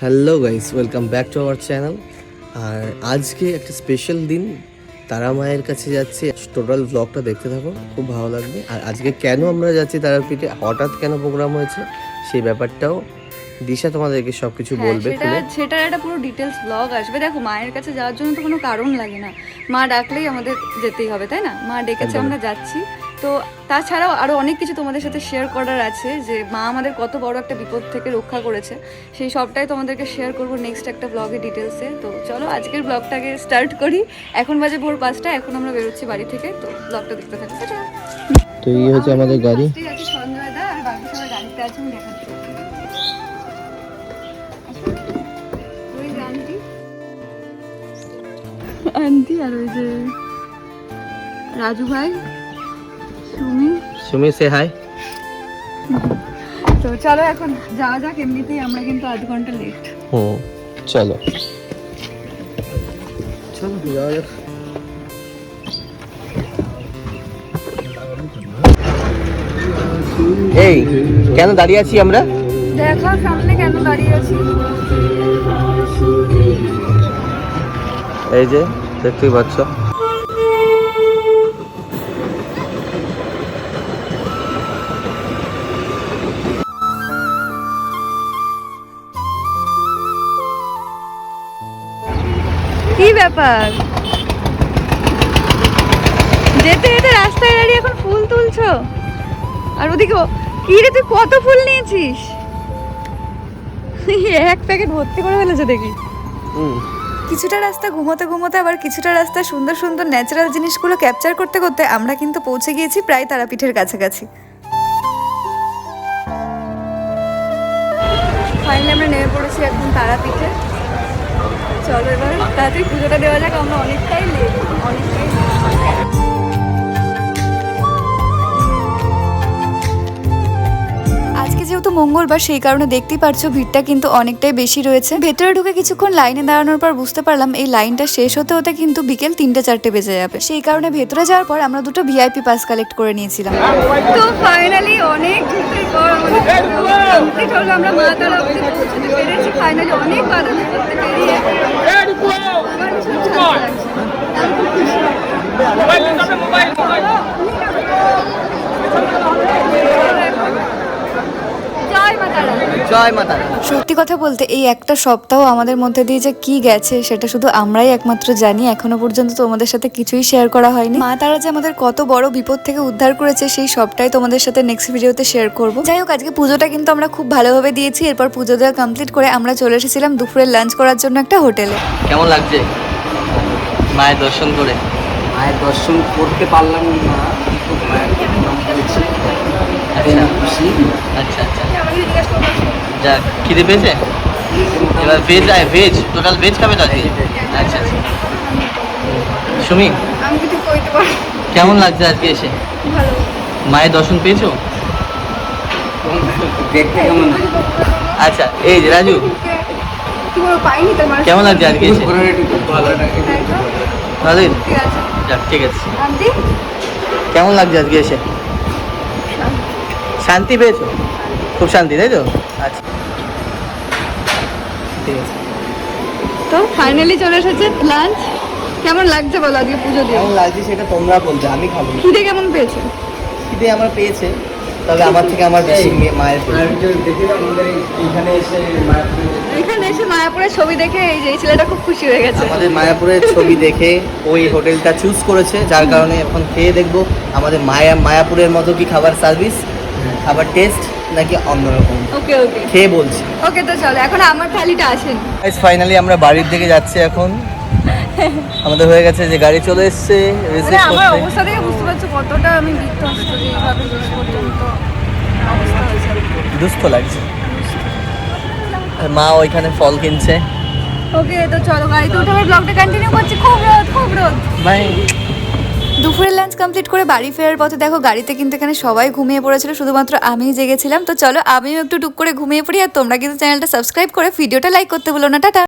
Hello guys welcome back to our channel আর আজকে একটা special দিন। তারা মায়ের কাছে যাচ্ছি। টোটাল ব্লগটা দেখতে থাকো। খুব ভালো লাগবে। আর আজকে কেন আমরা যাচ্ছি তারাপীঠে? হঠাৎ কেন প্রোগ্রাম হয়েছে? সেই ব্যাপারটাও দিশা তোমাদেরকে সব কিছু হ্যাঁ, বলবে সেটা সেটার একটা পুরো ডিটেলস ব্লগ আসবে। দেখো মায়ের কাছে যাওয়ার জন্য তো কোনো কারণ লাগে না। মা ডাকলেই আমাদের যেতেই হবে তাই না? মা ডেকেছে আমরা যাচ্ছি। তো তাছাড়াও আরও অনেক কিছু তোমাদের সাথে শেয়ার করার আছে যে মা আমাদের কত বড় একটা বিপদ থেকে রক্ষা করেছে। সেই সবটাই তোমাদেরকে শেয়ার করব নেক্সট একটা ব্লগে ডিটেলসে তো চলো আজকের ব্লগটাকে স্টার্ট করি। এখন বাজে ভোর পাঁচটা এখন আমরা বেরোচ্ছি বাড়ি থেকে। তো ব্লগটা দেখতে থাকো। তো এই হচ্ছে আমাদের গাড়ি। আছে সঞ্জয় দা আর বাকি সবাই গাড়িতে আছে দেখাচ্ছি। আন্টি আন্টি আর ওই যে রাজু ভাই। সুমি সে হাই তো চলো এখন যাওয়া যাক এমনিতেই আমরা কিন্তু আধ ঘণ্টা লেট হুম চলো। চলো যাওয়া যাক। এই কেন দাঁড়িয়ে আছি আমরা? দেখো সামনে কেন দাঁড়িয়ে আছি? এই যে দেখতেই পাচ্ছ। কি ব্যাপার? যেতে যেতে রাস্তায় দাঁড়িয়ে এখন ফুল তুলছো? আর ওদিকে কি রে তুই কত ফুল নিয়েছিস? এক প্যাকেট ভর্তি করে ফেলেছে দেখি। হুম। কিছুটা রাস্তা ঘুমোতে ঘুমোতে আবার কিছুটা রাস্তা সুন্দর সুন্দর ন্যাচারাল জিনিসগুলো ক্যাপচার করতে করতে আমরা কিন্তু পৌঁছে গিয়েছি প্রায় তারাপীঠের কাছাকাছি। ফাইনালি আমরা নেমে পড়েছি একদম তারাপীঠে। চলো এবার তাড়াতাড়ি পুজোটা দেওয়া যাক আমরা অনেকটাই লেট অনেকটাই মঙ্গলবার সেই কারণে দেখতেই পারছ ভিড়টা কিন্তু অনেকটাই বেশি রয়েছে। ভেতরে ঢুকে কিছুক্ষণ লাইনে দাঁড়ানোর পর বুঝতে পারলাম এই লাইনটা শেষ হতে হতে কিন্তু বিকেল তিনটে চারটে বেজে যাবে। সেই কারণে ভেতরে যাওয়ার পর আমরা দুটো ভিআইপি পাস কালেক্ট করে নিয়েছিলাম। তো ফাইনালি অনেক আমরা মা তারা পেরেছি। ফাইনালি অনেক বাধা পেরিয়ে আমার ভীষণ শান্তি লাগছে। জয় মা তারা জয় মাতা সত্যি কথা বলতে এই একটা সপ্তাহ আমাদের মধ্যে দিয়ে যে কি গেছে সেটা শুধু আমরাই একমাত্র জানি। এখনও পর্যন্ত তোমাদের সাথে কিছুই শেয়ার করা হয়নি। মা তারা যে আমাদের কত বড় বিপদ থেকে উদ্ধার করেছে সেই সবটাই তোমাদের সাথে নেক্সট ভিডিওতে শেয়ার করব। যাই হোক আজকে পুজোটা কিন্তু আমরা খুব ভালোভাবে দিয়েছি। এরপর পুজো দেওয়া কমপ্লিট করে আমরা চলে এসেছিলাম দুপুরের লাঞ্চ করার জন্য একটা হোটেলে। কেমন লাগছে? মায়ের দর্শন করে। মায়ের দর্শন করতে পারলাম না খুশি। আচ্ছা। যাক খিদে পেয়েছে? এবার ভেজ আয় ভেজ টোটাল ভেজ খাবে তো আজকে? আচ্ছা আচ্ছা। সুমি কেমন লাগছে আজকে এসে? মায়ের দর্শন পেয়েছ? দেখতে কেমন? আচ্ছা এই যে রাজু কেমন লাগছে আজকে এসে? ভালো যাক ঠিক আছে। কেমন লাগছে আজকে এসে? শান্তি পেয়েছ? খুব শান্তি তাই তো? ঠিক আছে। তো ফাইনালি চলে এসেছে লাঞ্চ কেমন লাগছে বলো আজকে পুজো দিয়ে? কেমন লাগছে সেটা তোমরা বলছো আমি খাব। খিদে কেমন পেয়েছে? খিদে আমার পেয়েছে তবে আমার থেকে আমার বেশি মায়ের এই- এসে এখানে এসে মায়াপুরের ছবি দেখে এই যে এই ছেলেটা খুব খুশি হয়ে গেছে। আমাদের মায়াপুরের ছবি দেখে ওই হোটেলটা চুজ করেছে যার কারণে এখন খেয়ে দেখব। আমাদের মায়া মায়াপুরের মতো কি খাবার সার্ভিস খাবার টেস্ট নাকি অন্যরকম? ওকে ওকে। খেয়ে বলছি। ওকে তো চলো এখন আমার থালিটা আসেন। ফাইনালি আমরা বাড়ির দিকে যাচ্ছি এখন। আমাদের হয়ে গেছে যে গাড়ি চলে এসছে রিসিভ আমার অবস্থা থেকে বুঝতে পারছ কতটা আমি বিধ্বস্ত যে এইভাবে শেষ পর্যন্ত অবস্থা হয়েছে দুস্থ লাগছে। আর মা ওইখানে ফল কিনছে। ওকে তো চলো গাড়িতে উঠে ব্লগটা কন্টিনিউ করছি। খুব রোদ খুব রোদ। ভাই দুপুরের লাঞ্চ কমপ্লিট করে বাড়ি ফেরার পথে দেখো গাড়িতে কিন্তু এখানে সবাই ঘুমিয়ে পড়েছিল, শুধুমাত্র আমিই জেগেছিলাম। তো চলো আমিও একটু টুক করে ঘুমিয়ে পড়ি আর তোমরা কিন্তু চ্যানেলটা সাবস্ক্রাইব করে ভিডিওটা লাইক করতে বলো না। টাটা।